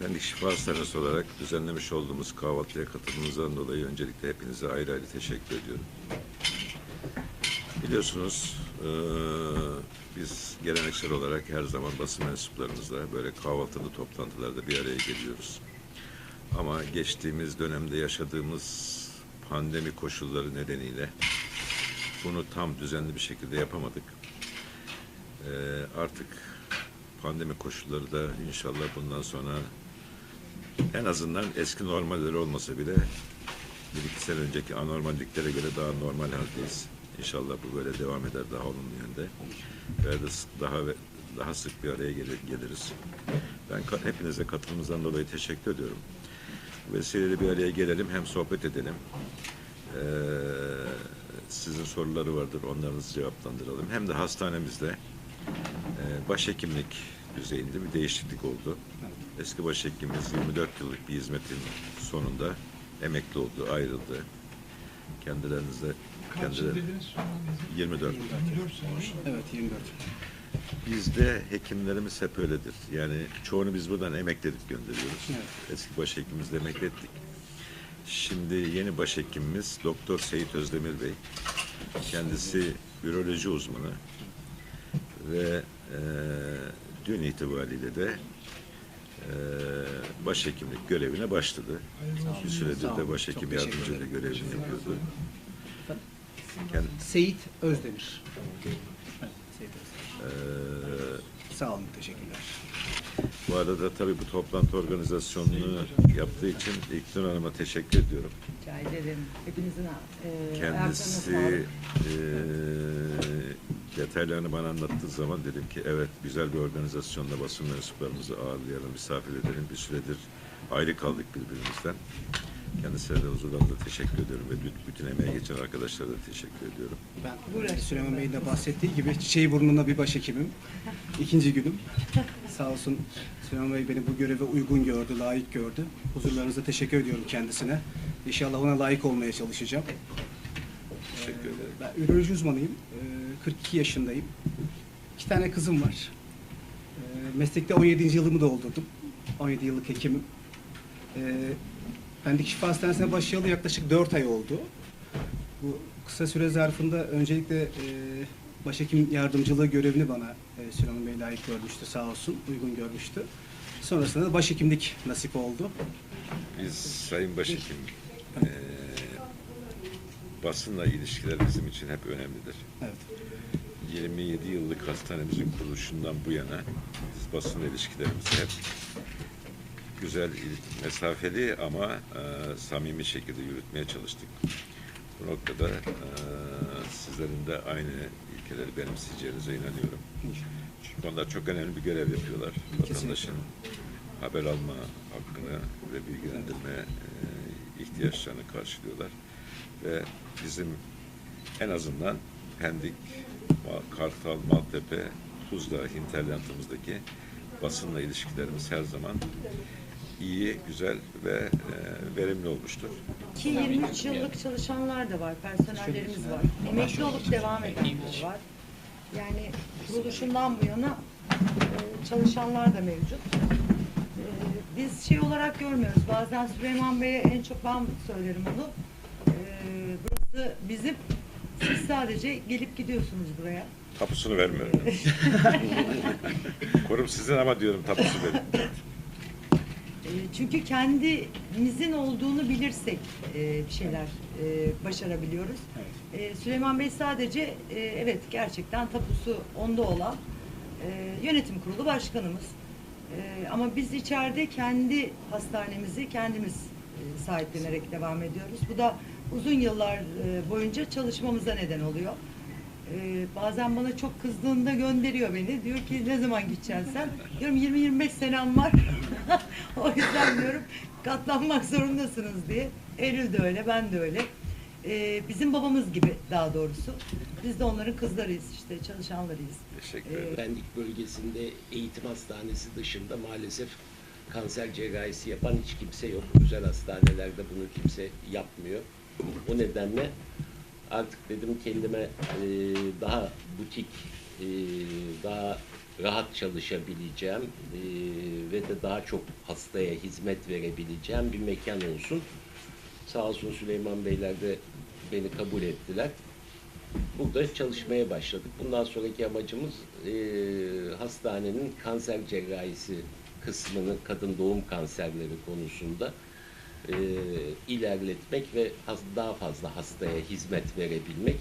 Pendik Şifa Hastanesi olarak düzenlemiş olduğumuz kahvaltıya katılımınızdan dolayı öncelikle hepinize ayrı ayrı teşekkür ediyorum. Biliyorsunuz eee, biz geleneksel olarak her zaman basın mensuplarımızla böyle kahvaltılı toplantılarda bir araya geliyoruz. Ama geçtiğimiz dönemde yaşadığımız pandemi koşulları nedeniyle bunu tam düzenli bir şekilde yapamadık. Eee, artık pandemi koşulları da inşallah bundan sonra en azından eski normalleri olmasa bile bir iki sene önceki anormalliklere göre daha normal haldeyiz. İnşallah bu böyle devam eder daha olumlu yönde. Ve de daha daha sık bir araya gelir, geliriz. Ben hepinize katılımınızdan dolayı teşekkür ediyorum. Bu vesileyle bir araya gelelim, hem sohbet edelim. Ee, sizin soruları vardır, onlarınızı cevaplandıralım. Hem de hastanemizde e, başhekimlik düzeyinde bir değişiklik oldu. Eski başhekimimiz 24 yıllık bir hizmetin sonunda emekli oldu, ayrıldı. Kendilerinizde Kaç kendileri yıl dediniz sonra? 24. 24 sene. Evet 24. Bizde hekimlerimiz hep öyledir. Yani çoğunu biz buradan emekledik gönderiyoruz. Evet. Eski başhekimimizle emeklettik. Şimdi yeni başhekimimiz Doktor Seyit Özdemir Bey. Kendisi üroloji uzmanı ve e, dün itibariyle de başhekimlik görevine başladı. Bir süredir de başhekim yardımcılığı görevini yapıyordu. Kend- Seyit Özdemir. Evet, Seyit Özdemir. e, Sağ olun, teşekkürler. Bu arada tabii bu toplantı organizasyonunu yaptığı için İlknur Hanım'a teşekkür ediyorum. Rica ederim. Hepinizin e, Kendisi e, detaylarını bana anlattığı zaman dedim ki evet güzel bir organizasyonda basın mensuplarımızı ağırlayalım, misafir edelim. Bir süredir ayrı kaldık birbirimizden. Kendisine de huzurlarında teşekkür ediyorum ve bütün- emeği geçen arkadaşlara da teşekkür ediyorum. Ben Buyurun. Süleyman Bey'in de bahsettiği gibi çiçeği burnunda bir başhekimim. İkinci günüm. Sağ olsun Süleyman Bey beni bu göreve uygun gördü, layık gördü. Huzurlarınıza teşekkür ediyorum kendisine. İnşallah ona layık olmaya çalışacağım. Teşekkür ederim. Ben üroloji uzmanıyım. Ee, 42 yaşındayım. İki tane kızım var. Ee, Meslekte 17. yılımı doldurdum. 17 yıllık hekimim. Ee, Pendik Şifa Hastanesi'ne başlayalı yaklaşık 4 ay oldu. Bu kısa süre zarfında öncelikle e, başhekim yardımcılığı görevini bana e, Süleyman Bey layık görmüştü sağ olsun, uygun görmüştü. Sonrasında da başhekimlik nasip oldu. Biz Sayın Başhekim e, basınla ilişkiler bizim için hep önemlidir. Evet. 27 yıllık hastanemizin kuruluşundan bu yana biz basın ilişkilerimizi hep güzel, mesafeli ama e, samimi şekilde yürütmeye çalıştık. Bu noktada e, sizlerin de aynı ilkeleri benimseyeceğinize inanıyorum. Çünkü onlar çok önemli bir görev yapıyorlar. Vatandaşın haber alma hakkını ve bilgilendirme e, ihtiyaçlarını karşılıyorlar. Ve bizim en azından Pendik, Kartal, Maltepe, Tuzla hinterlandımızdaki basınla ilişkilerimiz her zaman iyi, güzel ve e, verimli olmuştur. Ki 23 yıllık çalışanlar da var, personellerimiz var. Emekli olup devam edenler var. Yani kuruluşundan bu yana e, çalışanlar da mevcut. E, Biz şey olarak görmüyoruz. Bazen Süleyman Bey'e en çok ben söylerim onu. Bizim. Siz sadece gelip gidiyorsunuz buraya. Tapusunu vermiyorum. Kurum sizin ama diyorum tapusu benim. E, Çünkü kendimizin olduğunu bilirsek e, bir şeyler e, başarabiliyoruz. E, Süleyman Bey sadece e, evet gerçekten tapusu onda olan e, yönetim kurulu başkanımız. E, ama biz içeride kendi hastanemizi kendimiz e, sahiplenerek devam ediyoruz. Bu da uzun yıllar e, boyunca çalışmamıza neden oluyor. E, bazen bana çok kızdığında gönderiyor beni. Diyor ki ne zaman gideceksin sen? Diyorum 20-25 senem var. o yüzden diyorum katlanmak zorundasınız diye. Eylül de öyle, ben de öyle. E, bizim babamız gibi daha doğrusu. Biz de onların kızlarıyız işte, çalışanlarıyız. Teşekkür ederim. Pendik bölgesinde eğitim hastanesi dışında maalesef kanser cerrahisi yapan hiç kimse yok. Özel hastanelerde bunu kimse yapmıyor. O nedenle artık dedim kendime e, daha butik, e, daha rahat çalışabileceğim e, ve de daha çok hastaya hizmet verebileceğim bir mekan olsun. Sağ olsun Süleyman Beyler de beni kabul ettiler. Burada çalışmaya başladık. Bundan sonraki amacımız e, hastanenin kanser cerrahisi kısmını kadın doğum kanserleri konusunda e, ilerletmek ve daha fazla hastaya hizmet verebilmek.